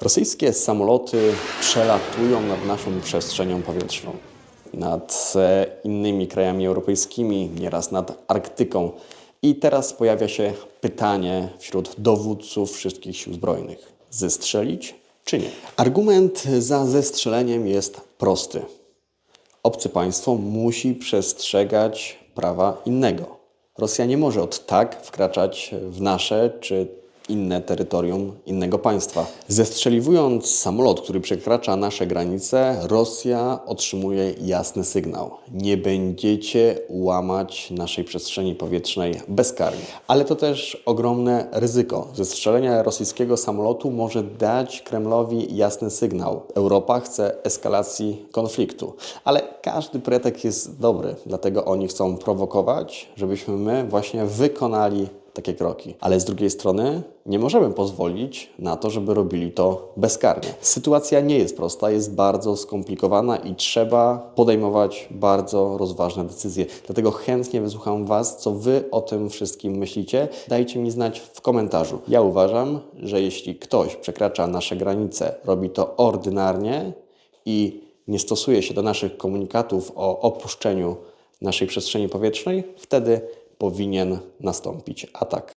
Rosyjskie samoloty przelatują nad naszą przestrzenią powietrzną, nad e, innymi krajami europejskimi, nieraz nad Arktyką. I teraz pojawia się pytanie wśród dowódców wszystkich sił zbrojnych: zestrzelić czy nie? Argument za zestrzeleniem jest prosty. Obce państwo musi przestrzegać prawa innego. Rosja nie może od tak wkraczać w nasze czy inne terytorium innego państwa. Zestrzeliwując samolot, który przekracza nasze granice, Rosja otrzymuje jasny sygnał. Nie będziecie łamać naszej przestrzeni powietrznej bezkarnie. Ale to też ogromne ryzyko. Zestrzelenie rosyjskiego samolotu może dać Kremlowi jasny sygnał. Europa chce eskalacji konfliktu. Ale każdy pretekst jest dobry, dlatego oni chcą prowokować, żebyśmy my właśnie wykonali takie kroki. Ale z drugiej strony nie możemy pozwolić na to, żeby robili to bezkarnie. Sytuacja nie jest prosta, jest bardzo skomplikowana i trzeba podejmować bardzo rozważne decyzje. Dlatego chętnie wysłucham Was, co Wy o tym wszystkim myślicie. Dajcie mi znać w komentarzu. Ja uważam, że jeśli ktoś przekracza nasze granice, robi to ordynarnie i nie stosuje się do naszych komunikatów o opuszczeniu naszej przestrzeni powietrznej, wtedy powinien nastąpić atak.